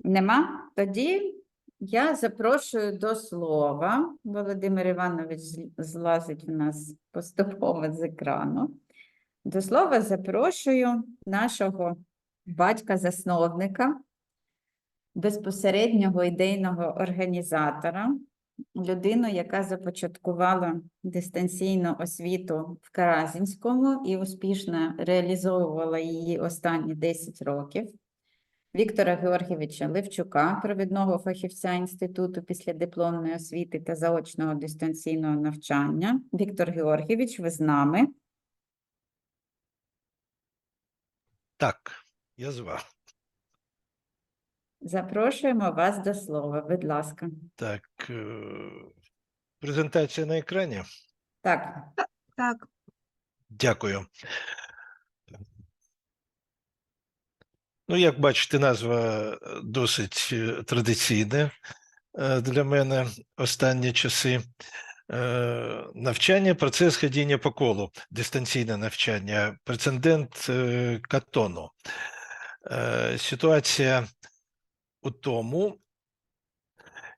Нема? Тоді я запрошую до слова. Володимир Іванович злазить у нас поступово з екрану. До слова запрошую нашого батька-засновника, безпосереднього ідейного організатора, людину, яка започаткувала дистанційну освіту в Каразінському і успішно реалізовувала її останні 10 років. Віктора Георгійовича Левчука, провідного фахівця Інституту післядипломної освіти та заочного дистанційного навчання. Віктор Георгійович, ви з нами. Так, я з вами. Запрошуємо вас до слова, будь ласка. Так, е, презентація на екрані. Так, Так, Дякую. Ну, як бачите, назва е, досить е, традиційна е, для мене останні часи. Навчання, процес ходіння по колу, дистанційне навчання, прецедент Катону. Ситуація у тому,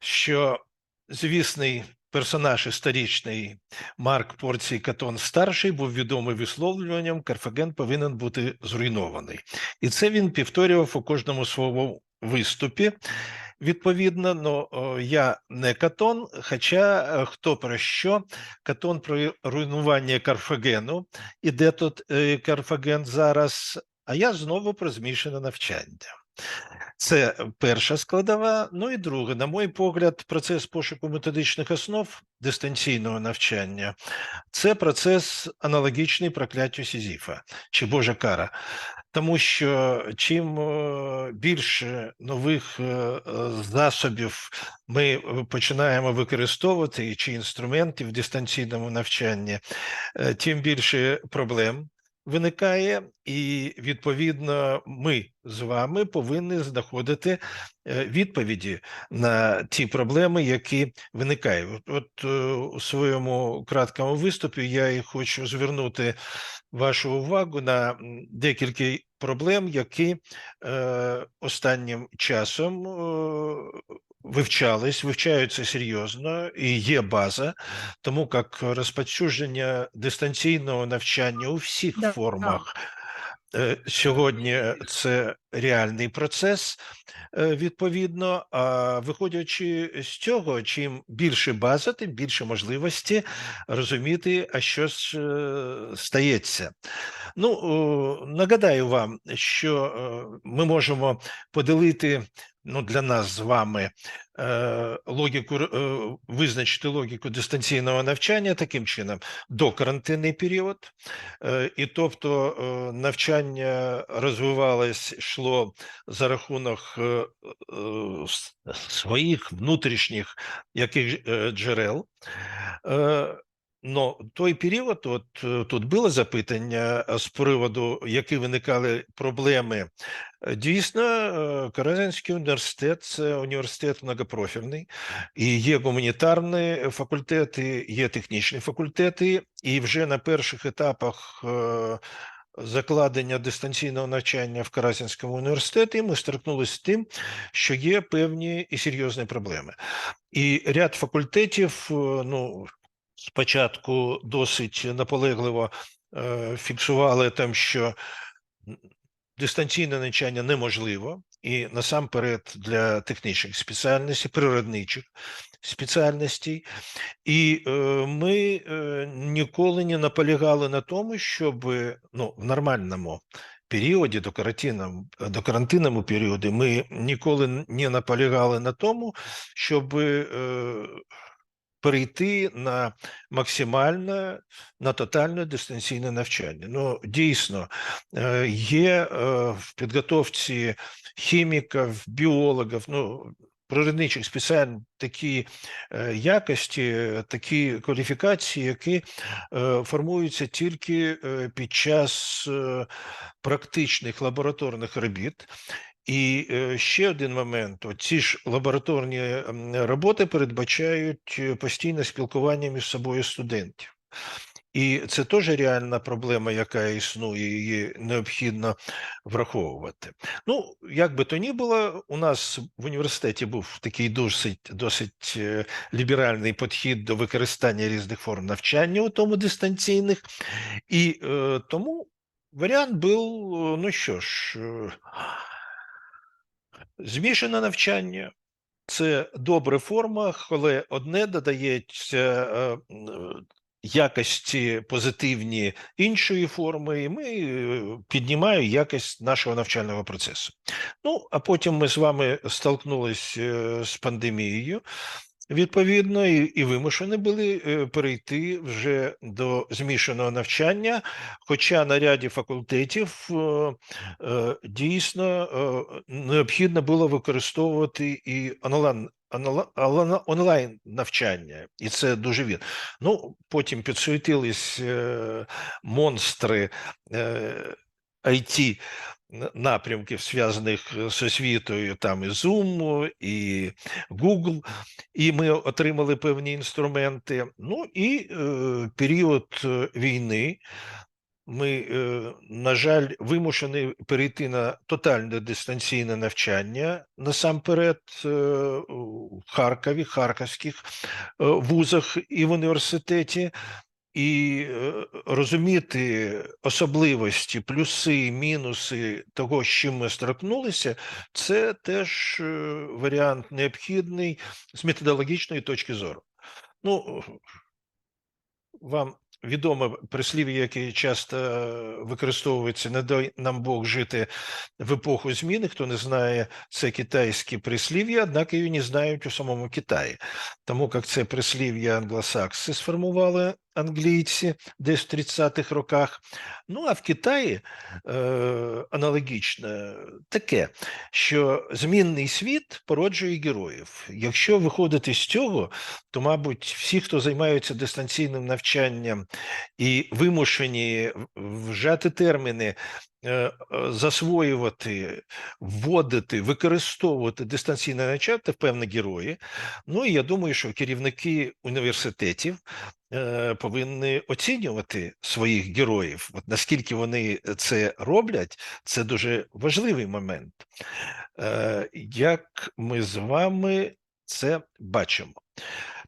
що звісний персонаж історичний Марк Порцій Катон старший був відомий висловлюванням Карфаген повинен бути зруйнований. І це він повторював у кожному своєму виступі. Відповідно, ну я не Катон, хоча е, хто про що, Катон про руйнування Карфагену, і де тут е, Карфаген зараз, а я знову про змішане навчання. Це перша складова. Ну і друге, на мій погляд, процес пошуку методичних основ дистанційного навчання це процес аналогічний прокляттю Сізіфа чи Божа кара. Тому що чим е, більше нових е, засобів ми е, починаємо використовувати чи інструментів в дистанційному навчанні, тим більше проблем виникає, і відповідно ми з вами повинні знаходити е, відповіді на ті проблеми, які виникають. От, от е, у своєму краткому виступі я і хочу звернути вашу увагу на декілька проблем, які е, останнім часом вивчались, вивчаються серйозно і є база, тому як розповсюдження дистанційного навчання у всіх Да, формах е, сьогодні це реальний процес. е, Відповідно, а виходячи з цього, чим більше база, тим більше можливості розуміти, а що ж е, стається. Ну, нагадаю вам, що ми можемо поділити ну, для нас з вами е, логіку, е, визначити логіку дистанційного навчання таким чином: докарантинний період, е, і тобто е, навчання розвивалось, йшло за рахунок е, е, своїх внутрішніх яких е, джерел. Е, Ну, той період, от е, тут було запитання е, з приводу, які виникали проблеми. Е, Дійсно, Каразинський університет це університет многопрофільний, і є гуманітарні факультети, є технічні факультети, і вже на перших етапах. Закладення дистанційного навчання в Каразінському університеті ми стикнулися з тим, що є певні і серйозні проблеми. І ряд факультетів, ну спочатку досить наполегливо е, фіксували там, що дистанційне навчання неможливо, і насамперед для технічних спеціальностей, природничих спеціальностей. І е, ми е, ніколи не наполягали на тому, щоб ну, в нормальному періоді, до карантину, до карантинному періоді, ми ніколи не наполягали на тому, щоб перейти на максимальне, на тотальне дистанційне навчання. Ну, дійсно, е, є е, в підготовці хіміків, біологів, ну, природничих спеціально такі е, якості, такі кваліфікації, які формуються тільки під час практичних лабораторних робіт. І е, ще один момент: ці ж лабораторні роботи передбачають е, постійне спілкування між собою студентів. І це теж реальна проблема, яка існує, її необхідно враховувати. Ну, як би то ні було, у нас в університеті був такий досить, досить е, ліберальний підхід до використання різних форм навчання, у тому дистанційних, і е, тому варіант був, ну що ж, е, змішане навчання. Це добра форма, коли одне додається е, якості позитивні іншої форми, і ми е, піднімаємо якість нашого навчального процесу. Ну, а потім ми з вами столкнулися з пандемією. Відповідно, і, і вимушені були е, перейти вже до змішаного навчання, хоча на ряді факультетів е, е, дійсно необхідно було використовувати і онлайн, онла- онла- онлайн навчання, і це дуже вірно. Ну, потім підсуетились монстри IT напрямків, зв'язаних з освітою, там і Zoom, і Google, і ми отримали певні інструменти. Ну і е, період е, війни. Ми, на жаль, вимушені перейти на тотальне дистанційне навчання насамперед в Харкові, харківських вузах і в університеті, і е, розуміти особливості, плюси, мінуси того, з чим ми стикнулися, це теж е, варіант необхідний з методологічної точки зору. Ну, вам відоме прислів'я, яке часто використовується не дай нам Бог жити в епоху зміни. Хто не знає, це китайське прислів'я, однак її не знають у самому Китаї. Тому як це прислів'я англосакси сформували англійці десь в 30-х роках. Ну а в Китаї е, аналогічно таке, що змінний світ породжує героїв. Якщо виходити з цього, то, мабуть, всі, хто займаються дистанційним навчанням і вимушені вжати терміни, засвоювати, вводити, використовувати дистанційне навчання, це певні герої. Ну і я думаю, що керівники університетів е, повинні оцінювати своїх героїв. От наскільки вони це роблять, це дуже важливий момент. Е, Як ми з вами це бачимо?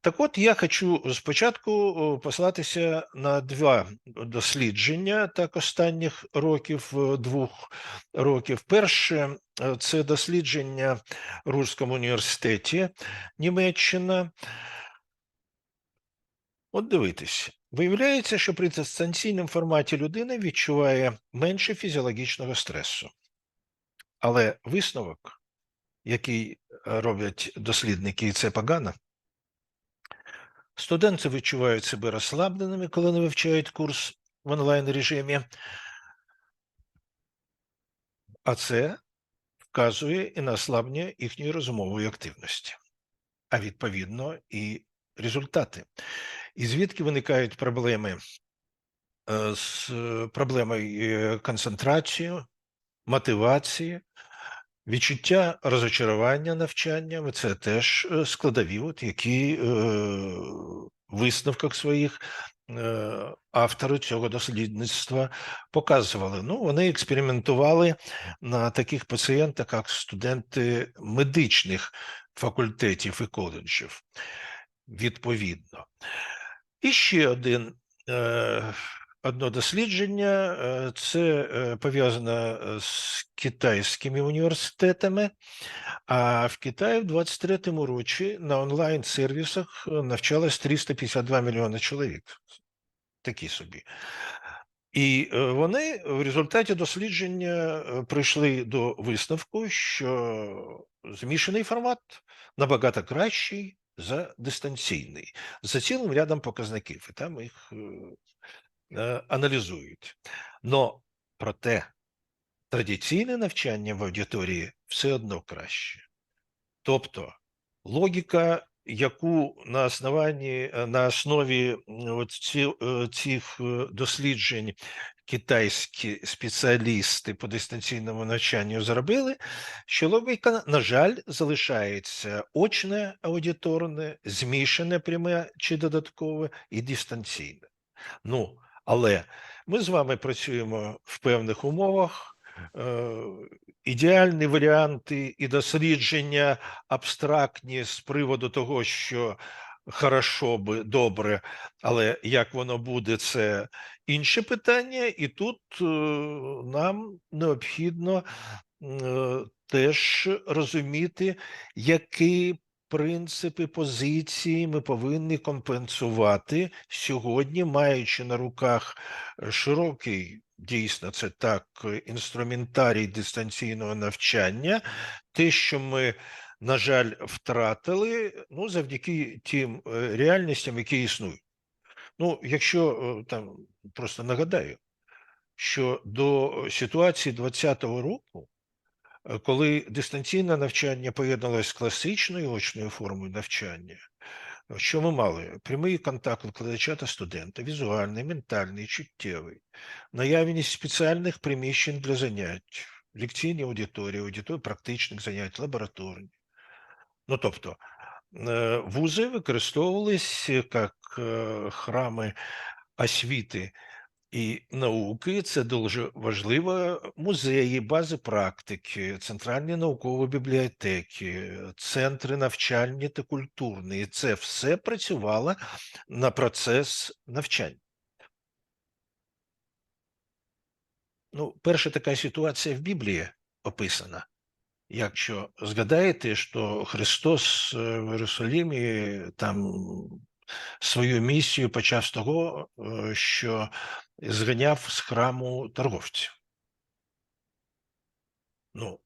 Так от я хочу спочатку послатися на два дослідження так останніх років, е, двох років. Перше е, це дослідження в Руському університеті Німеччина. От дивитись, виявляється, що при дистанційному форматі людина відчуває менше фізіологічного стресу. Але висновок, який е, роблять дослідники, це погано, студенти відчувають себе розслабленими, коли вони вивчають курс в онлайн режимі, а це вказує і на ослаблення їхньої розумової активності, а відповідно і результати. І звідки виникають проблеми е, з е, проблемою е, концентрації, мотивації, відчуття розочарування навчанням, це теж е, складові, от, які е, висновках своїх е, автори цього дослідництва показували. Ну, вони експериментували на таких пацієнтах, як студенти медичних факультетів і коледжів, відповідно. І ще один, е, одне дослідження, е, це е, пов'язано з китайськими університетами, а в Китаї в 23-му році на онлайн-сервісах е, навчалось 352 мільйони чоловік. Такі собі. І вони в результаті дослідження прийшли до висновку, що змішаний формат набагато кращий за дистанційний, за цілим рядом показників, і там їх аналізують. Но проте традиційне навчання в аудиторії все одно краще. Тобто логіка, яку на основанні е, на основі цих е, досліджень китайські спеціалісти по дистанційному навчанню зробили, що логіка, на жаль, залишається очне аудиторне, змішане пряме чи додаткове і дистанційне. Ну, але ми з вами працюємо в певних умовах. Е, ідеальні варіанти і дослідження абстрактні з приводу того, що хорошо би, добре, але як воно буде, це інше питання. І тут е, нам необхідно е, теж розуміти, які принципи позиції ми повинні компенсувати сьогодні, маючи на руках е, широкий, дійсно, це так, е, інструментарій дистанційного навчання, те, що ми, на жаль, втратили, ну, завдяки тим е, реальностям, які існують. Ну, якщо там просто нагадаю, що до ситуації 2020 року коли дистанційне навчання поєдналось з класичною очною формою навчання, е, що ми мали? Прямий контакт викладача та студента, візуальний, ментальний, чуттєвий, наявність спеціальних приміщень для занять, лекційні аудиторії, аудиторії практичних занять, лабораторні. Ну, тобто, е, вузи використовувались як е, храми освіти і науки це дуже важливо. Музеї, бази практики, центральні наукові бібліотеки, центри навчальні та культурні. І це все працювало на процес навчання. Ну, перша така ситуація в Біблії описана. Якщо згадаєте, що Христос е, в Єрусалимі там свою місію почав з того, е, що зганяв з храму торговців. Ну,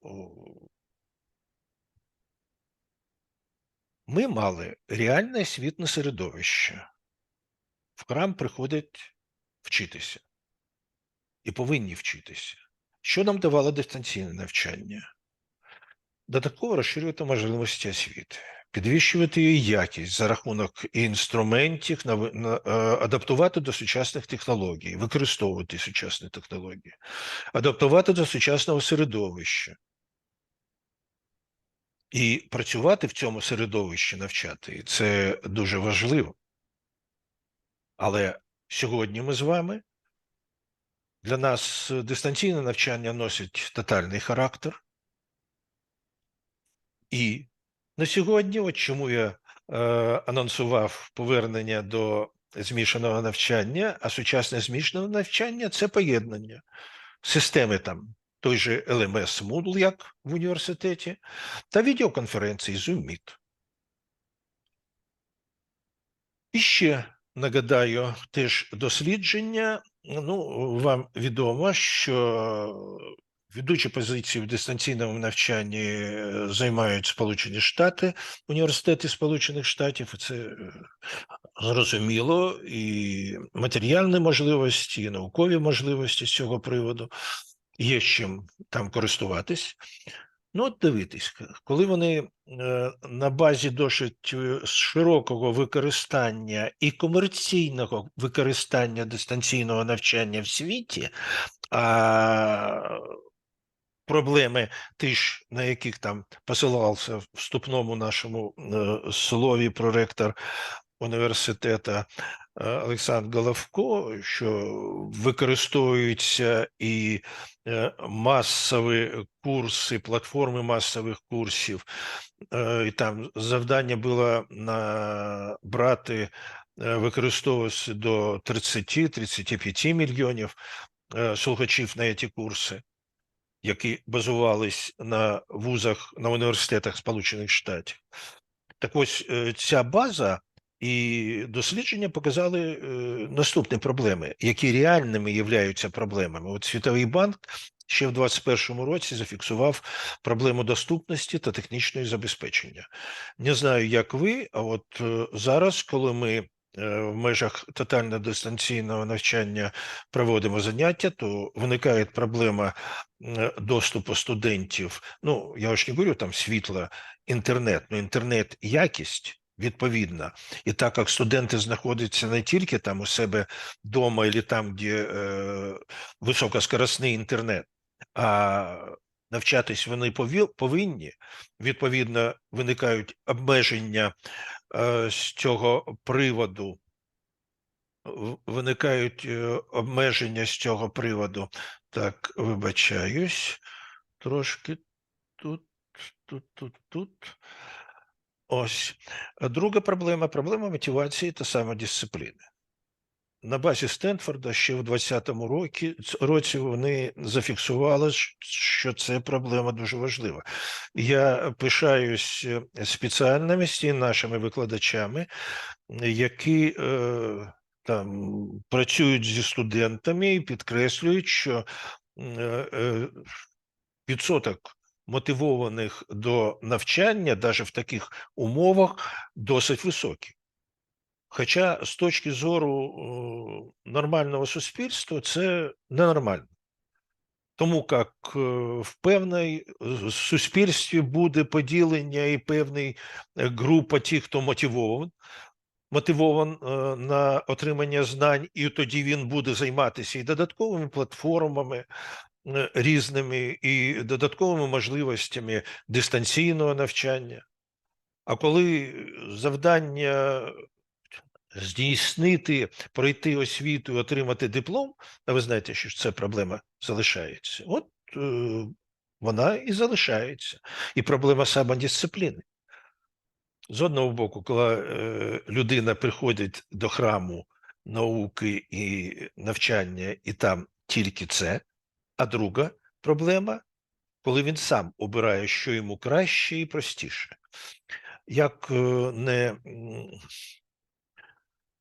ми мали реальне освітне середовище. В храм приходять вчитися і повинні вчитися. Що нам давало дистанційне навчання? Додатково розширювати можливості освіти, підвищувати її якість за рахунок інструментів, е, адаптувати до сучасних технологій, використовувати сучасні технології, адаптувати до сучасного середовища. І працювати в цьому середовищі, навчати, це дуже важливо. Але сьогодні ми з вами для нас дистанційне навчання носить тотальний характер. І на сьогодні, от чому я е, анонсував повернення до змішаного навчання, а сучасне змішане навчання це поєднання системи там той же LMS Moodle, як в університеті, та відеоконференції Zoom Meet. І ще нагадаю теж дослідження. Ну, вам відомо, що ведучі позиції в дистанційному навчанні е, займають Сполучені Штати, університети Сполучених Штатів. Це зрозуміло, і матеріальні можливості, і наукові можливості з цього приводу. Є з чим там користуватись. Ну, от дивитись, коли вони е, на базі досить е, широкого використання і комерційного використання дистанційного навчання в світі, а проблеми ж, на яких там посилався в вступному нашому е, слові проректор університету е, Олександр Головко, що використовуються і е, масові курси, платформи масових курсів, і там завдання було набрати, використовуватися до 30-35 мільйонів слухачів на ці курси, які базувались на вузах, на університетах Сполучених Штатів. Так ось е, ця база і дослідження показали е, наступні проблеми, які реальними являються проблемами. От Світовий банк ще в 2021 році зафіксував проблему доступності та технічної забезпечення. Не знаю, як ви, а от е, зараз, коли ми в межах тотально дистанційного навчання проводимо заняття, то виникає проблема е, доступу студентів. Ну, я ж не говорю там світло, інтернет, ну інтернет якість відповідна. І так як студенти знаходяться не тільки там у себе вдома, або там, де е, високоскоростний інтернет, а навчатись вони повинні, відповідно, виникають обмеження е, з цього приводу виникають е, обмеження з цього приводу. Так, вибачаюсь, трошки тут, тут, тут, тут. Ось. Друга проблема проблема мотивації та самодисципліни. На базі Стенфорда ще в 20-му році, році вони зафіксували, що це проблема дуже важлива. Я пишаюсь е, спеціальними нашими викладачами, які е, там працюють зі студентами і підкреслюють, що е, е, відсоток мотивованих до навчання, навіть в таких умовах, досить високий. Хоча з точки зору е, нормального суспільства це ненормально. Тому як е, в певній е, суспільстві буде поділення і певний група тих, хто мотивован, мотивован на отримання знань, і тоді він буде займатися і додатковими платформами різними, і додатковими можливостями дистанційного навчання. А коли завдання здійснити, пройти освіту, і отримати диплом, а ви знаєте, що ця проблема залишається. От е, вона і залишається. І проблема самодисципліни. З одного боку, коли е, людина приходить до храму науки і навчання, і там тільки це, а друга проблема, коли він сам обирає, що йому краще і простіше. Як е, не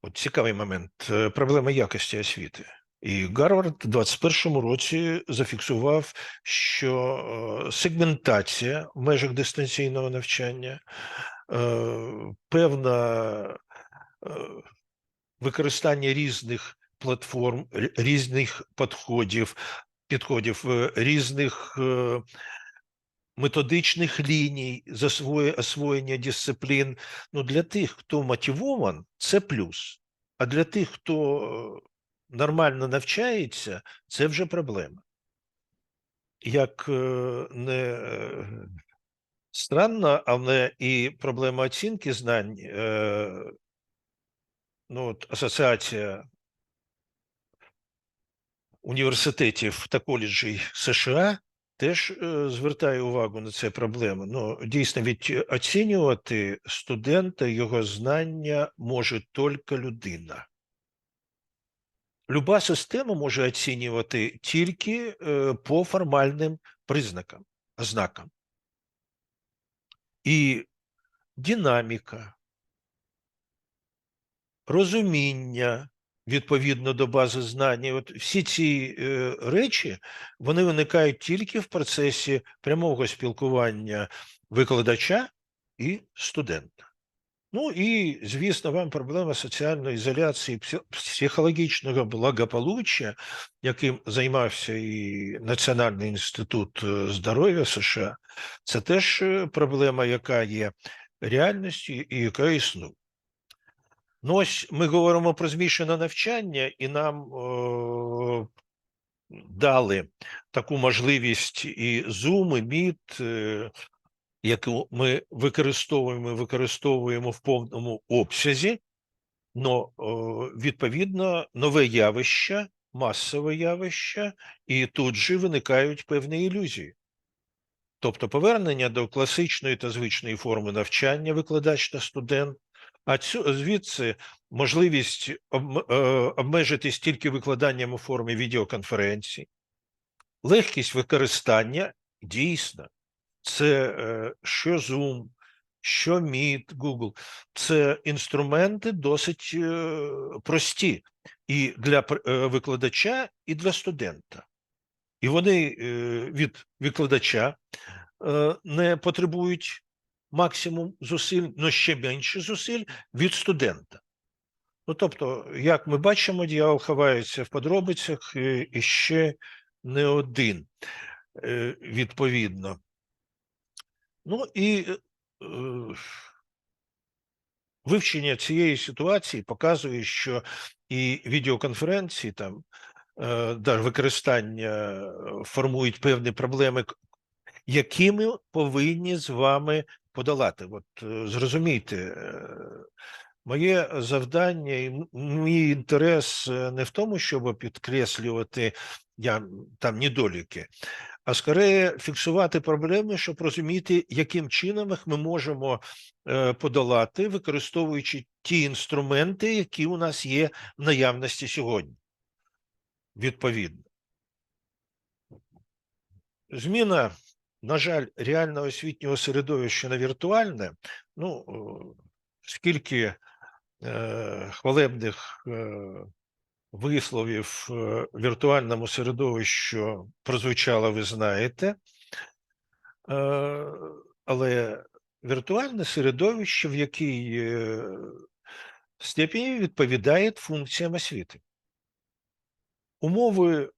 От цікавий момент. е, Проблема якості освіти. І Гарвард у 21-му році зафіксував, що е, сегментація в межах дистанційного навчання, е, певна е, використання різних платформ, різних підходів, підходів, різних методичних ліній освоєння дисциплін. Ну, для тих, хто мотивован, це плюс. А для тих, хто е, нормально навчається, це вже проблема. Як е, не е, странно, але і проблема оцінки знань, ну, от Асоціація університетів та коледжів США теж е, звертає увагу на це проблему. Ну, дійсно, від оцінювати студента його знання може тільки людина. Люба система може оцінювати тільки е, по формальним признакам, ознакам. І динаміка, розуміння відповідно до бази знань. От всі ці е, речі вони виникають тільки в процесі прямого спілкування викладача і студента. Ну і, звісно, вам проблема соціальної ізоляції, психологічного благополуччя, яким займався і Національний інститут е, здоров'я США, це теж е, проблема, яка є реальністю і яка існує. Ну, ось ми говоримо про змішане навчання, і нам е, дали таку можливість і Zoom, і Meet, е, яку ми використовуємо, використовуємо в повному обсязі, но е, відповідно нове явище, масове явище, і тут же виникають певні ілюзії. Тобто повернення до класичної та звичної форми навчання викладач та студент, а цю звідси можливість е, обмежитись тільки викладанням у формі відеоконференцій, легкість використання дійсно. Це е, що Zoom, що Meet, Google. Це інструменти досить е, прості і для викладача, і для студента. І вони від викладача не потребують максимум зусиль, але ще менше зусиль від студента. Ну, тобто, як ми бачимо, дьявол ховається в подробицях е, і ще не один, е, відповідно. Ну і е, вивчення цієї ситуації показує, що і відеоконференції, там, да, використання формують певні проблеми, к- які ми повинні з вами подолати. От е, зрозумійте, е, Моє завдання і мій інтерес е, не в тому, щоб підкреслювати я, там недоліки, а скоріше фіксувати проблеми, щоб розуміти, яким чином ми можемо подолати, використовуючи ті інструменти, які у нас є в наявності сьогодні. Відповідно. Зміна, на жаль, реального освітнього середовища на віртуальне, ну, е, скільки е, хвалебних е, висловів е, віртуальному середовищу прозвучало, ви знаєте. Е, але віртуальне середовище, в якій е, степені відповідає функціям освіти. Умови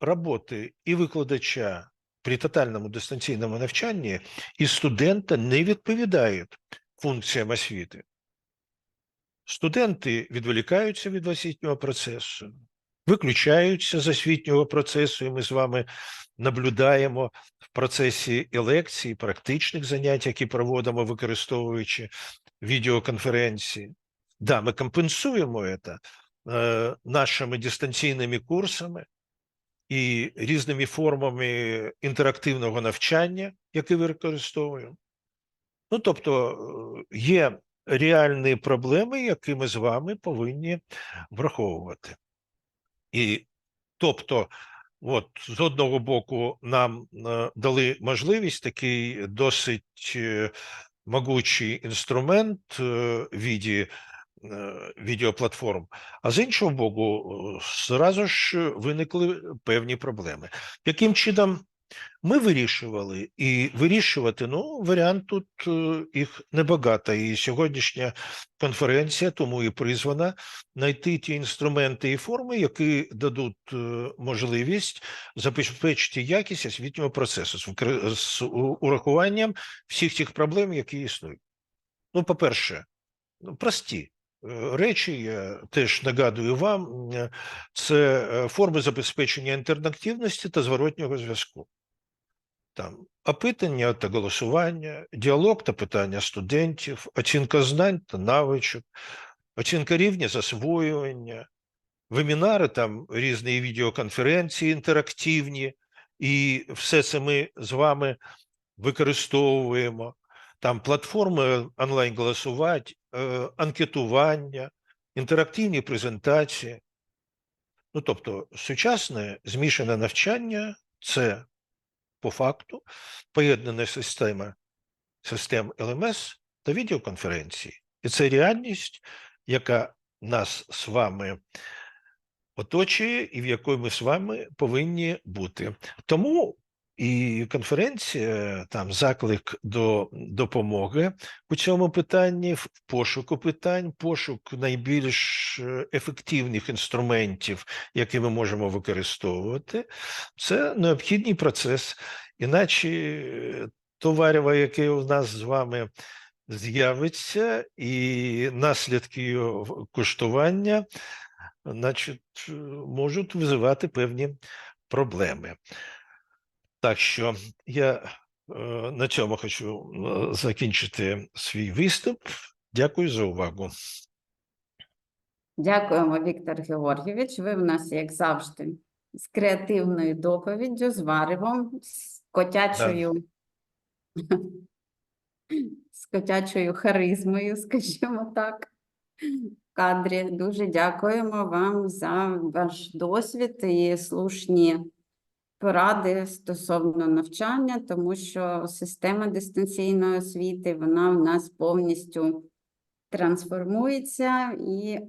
роботи і викладача при тотальному дистанційному навчанні і студента не відповідають функціям освіти. Студенти відволікаються від освітнього процесу, виключаються з освітнього процесу, і ми з вами наблюдаємо в процесі і лекцій, і практичних занять, які проводимо, використовуючи відеоконференції. Да, ми компенсуємо це е, нашими дистанційними курсами і різними формами інтерактивного навчання, які використовуємо. Ну, тобто е, є реальні проблеми, які ми з вами повинні враховувати. І тобто, от з одного боку, нам е, дали можливість такий досить е, могучий інструмент в віді відеоплатформ, а з іншого боку, е, зразу ж виникли певні проблеми. Яким чином ми вирішували і вирішувати, ну, варіант тут е, їх небагато. І сьогоднішня конференція тому і призвана знайти ті інструменти і форми, які дадуть е, можливість забезпечити якість освітнього процесу з урахуванням всіх тих проблем, які існують. Ну, по-перше, ну, прості е, речі, я теж нагадую вам, е, це е, форми забезпечення інтерактивності та зворотнього зв'язку. Там опитання та голосування, діалог та питання студентів, оцінка знань та навичок, оцінка рівня засвоювання, вебінари, там різні відеоконференції інтерактивні, і все це ми з вами використовуємо. Там платформи онлайн-голосувати, е, анкетування, інтерактивні презентації. Ну, тобто, сучасне змішане навчання це по факту поєднана система систем ЛМС та відеоконференції. І це реальність, яка нас з вами оточує і в якої ми з вами повинні бути. Тому і конференція, там заклик до допомоги у цьому питанні, в пошуку питань, пошук найбільш е, ефективних інструментів, які ми можемо використовувати, це необхідний процес. Іначе е, то яке у нас з вами з'явиться, і наслідки його куштування, значить, е, можуть визивати певні проблеми. Так що я е, на цьому хочу е, закінчити свій виступ. Дякую за увагу. Дякуємо, Віктор Георгійович. Ви в нас, як завжди, з креативною доповіддю, з варивом, з котячою, з котячою харизмою, скажімо так. Кадрі. Дуже дякуємо вам за ваш досвід і слушні поради стосовно навчання, тому що система дистанційної освіти, вона в нас повністю трансформується і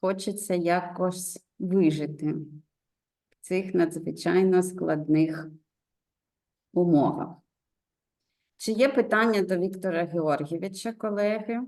хочеться якось вижити в цих надзвичайно складних умовах. Чи є питання до Віктора Георгійовича, колеги?